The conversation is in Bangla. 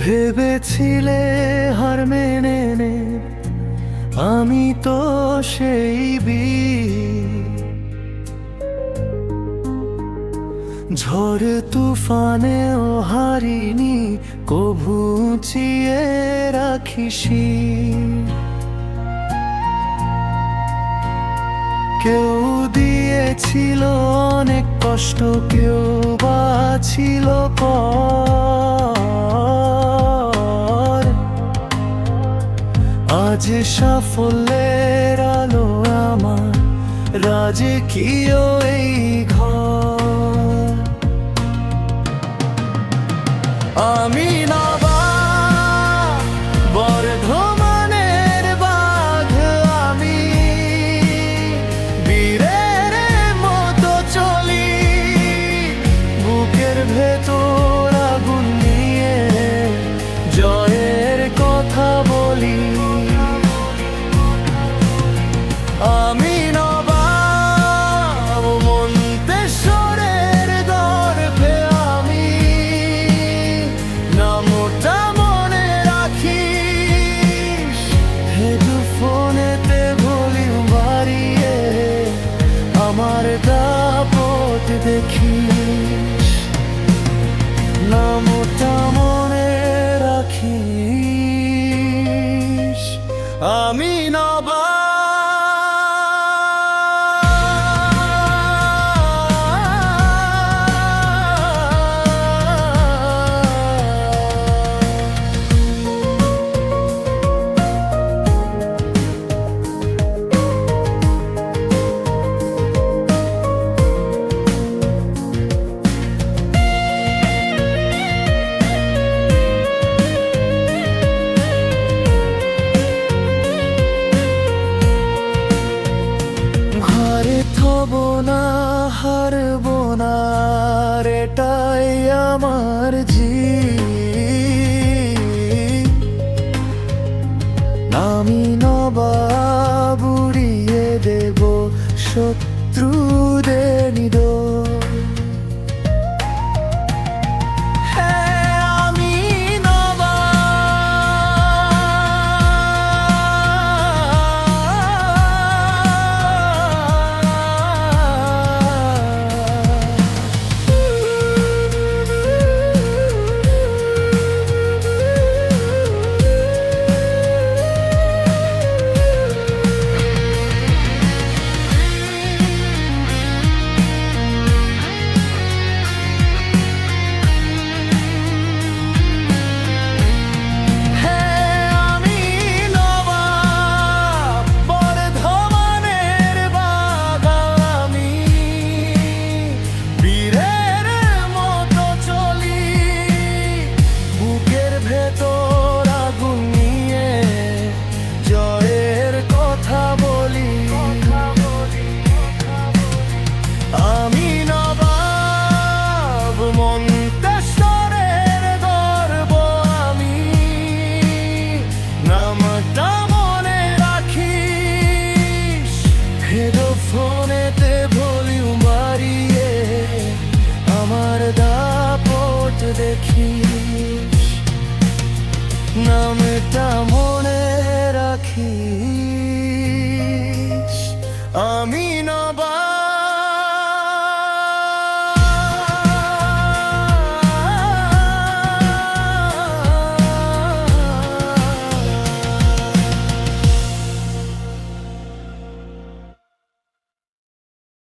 ভেবেছিলে হার মেনে নে, আমি তো সেই বি ঝড় ও হারিনি, কভু চিয়ে রাখিসি। কেউ দিয়েছিল অনেক কষ্ট, কেউ বা ছিল পর মাঝে সাফল্যের আলো আমার। রাজে কি এই ঘর? আমি না the key. আমার জি নামি নবা দেখিস নামটা মনে রাখিস। আমি না